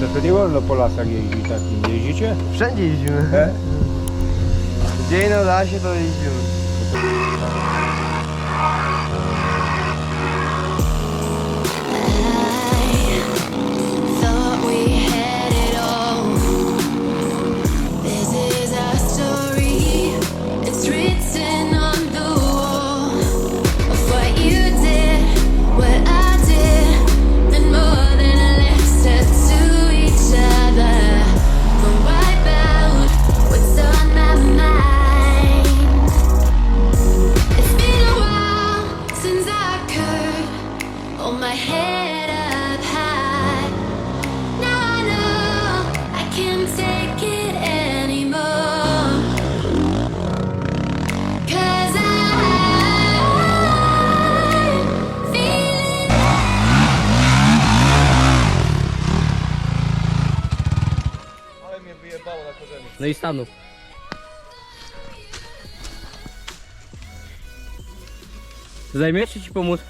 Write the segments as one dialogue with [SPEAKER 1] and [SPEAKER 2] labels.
[SPEAKER 1] to, to nie wolno po lasach jeździć takim. Jeździcie?
[SPEAKER 2] Wszędzie jeździmy.
[SPEAKER 1] E?
[SPEAKER 2] Gdzie na lasie to jeździmy.
[SPEAKER 3] Thought we had
[SPEAKER 4] No i stanów. Zajmiesz czy ci pomóc?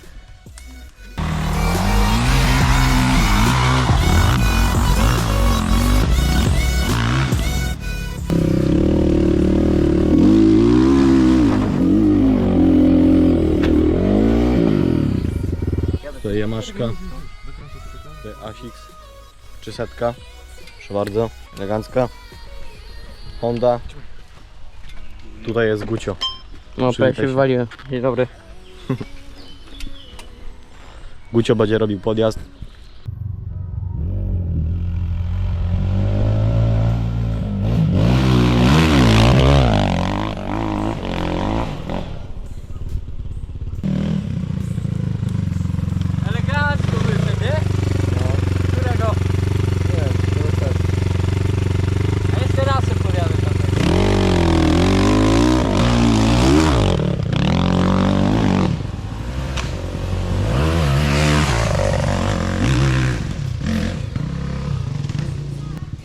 [SPEAKER 5] Tutaj Jamaszka. Tutaj Asix. 300. Proszę bardzo, elegancka. Honda. Tutaj jest Gucio.
[SPEAKER 4] No,
[SPEAKER 5] Przywitaj
[SPEAKER 4] się
[SPEAKER 5] się.
[SPEAKER 4] wywaliłem. Dzień dobry.
[SPEAKER 5] Gucio będzie robił podjazd.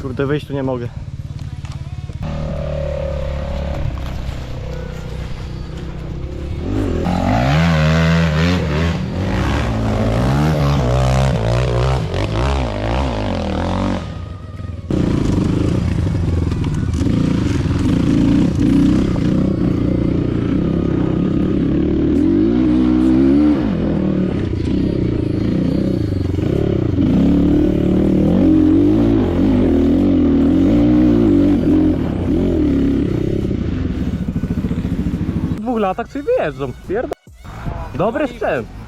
[SPEAKER 5] Kurde, wyjść tu nie mogę.
[SPEAKER 6] Dwóch latach coś wyjeżdżą. Pierdo... Dobry sprzęt.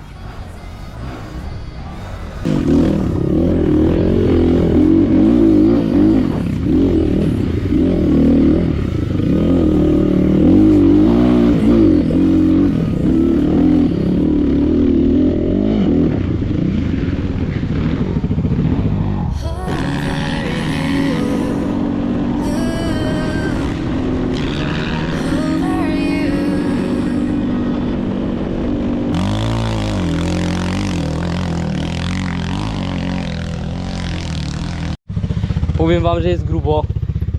[SPEAKER 4] Powiem wam, że jest grubo.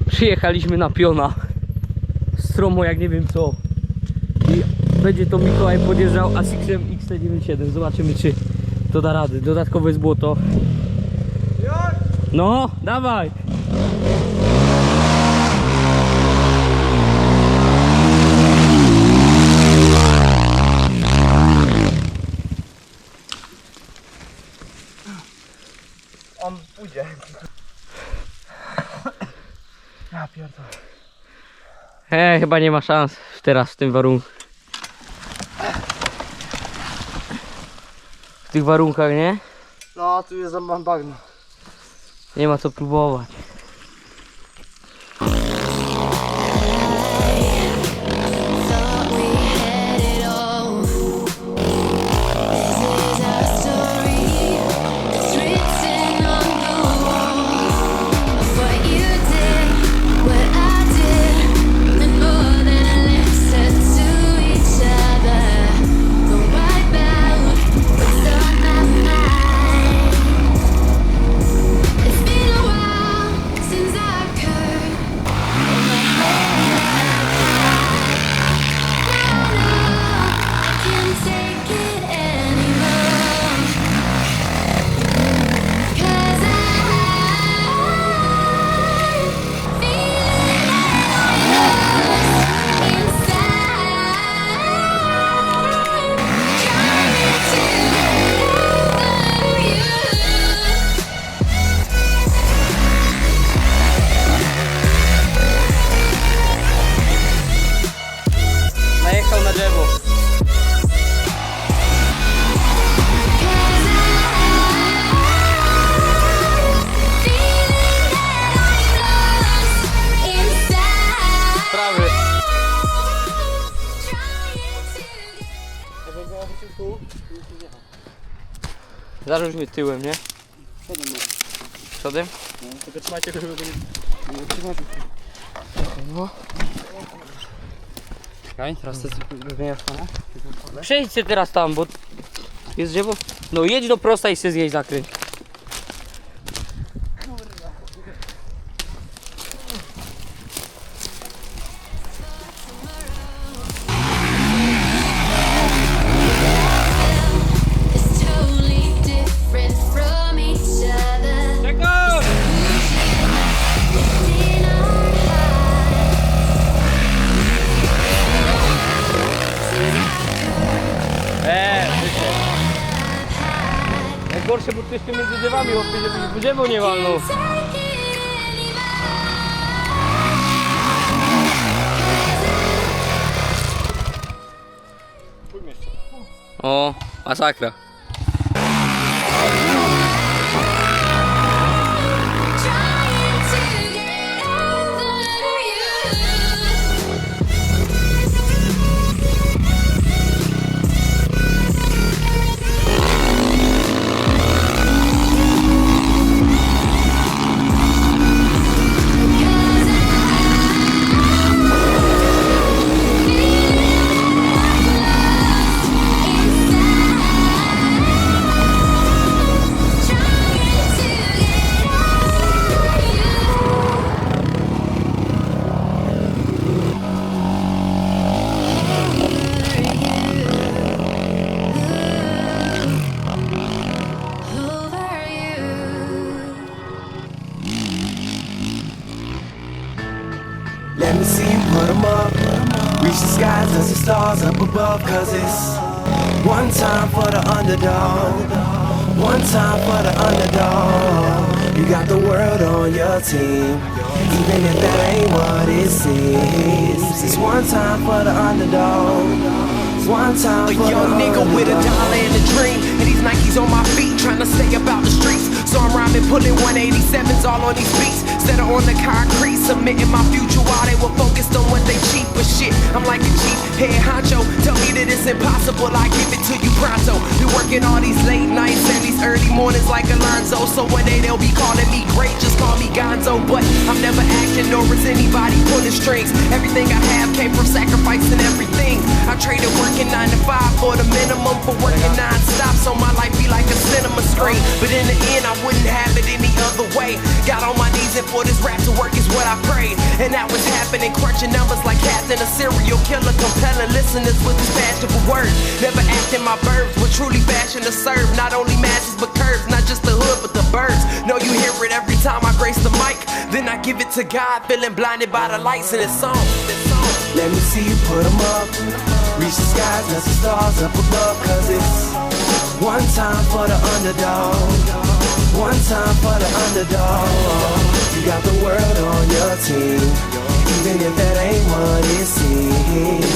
[SPEAKER 4] Przyjechaliśmy na piona. Stromo jak nie wiem co. I będzie to Mikołaj podjeżdżał Asixem XT97. Zobaczymy czy to da rady. Dodatkowo jest błoto. No, dawaj!
[SPEAKER 2] On pójdzie. Ja pierdolę.
[SPEAKER 4] E, chyba nie ma szans teraz w tym warunku. W tych warunkach, nie?
[SPEAKER 2] No, tu jest za bagno.
[SPEAKER 4] Nie ma co próbować.
[SPEAKER 3] Zarzućmy tyłem, nie? Przodem?
[SPEAKER 6] Tylko trzymajcie, żeby go nie...
[SPEAKER 3] Czekaj, teraz to zmieniasz pana. Przejdźcie teraz tam, bo jest drzewo. No jedź do prosta i się zjeść zakręć. Najgorsze, bo tu jeszcze między drzewami, chłopie, żeby drzewo nie walnął. O, masakra.
[SPEAKER 7] Above. Cause it's one time for the underdog. One time for the underdog. You got the world on your team. Even if that ain't what it seems. It's one time for the underdog. One time
[SPEAKER 8] A young nigga with a dollar and a dream, and these Nikes on my feet, trying to stay about the streets. Pulling 187s all on these beats. Instead of on the concrete, submitting my future while they were focused on what they cheap. But shit, I'm like a cheap head honcho. Tell me that it's impossible, I give it to you pronto. Be working all these late nights and these early mornings like Alonzo. So one day they'll be calling me great, just call me Gonzo. Oh, but I'm never acting, nor is anybody pulling strings. Everything I have came from sacrificing everything. I traded working nine to five for the minimum for working non-stop. So my life be like a cinema screen. But in the end, I wouldn't have it any other way. Got on my knees and for this rap to work is what I prayed. And that was happening, crunching numbers like Captain, a serial killer, compelling listeners with his fashionable words. Never acting my verbs, but truly fashion to serve. Not only masses, but curves, not just the hood, but the birds. Know you hear it every time I grace the mic. Then I give it to God, feeling blinded by the lights in this song.
[SPEAKER 7] Let me see you put 'em up. Reach the skies, touch the stars up above. Cause it's one time for the underdog. One time for the underdog. You got the world on your team. Even if that ain't what it seems.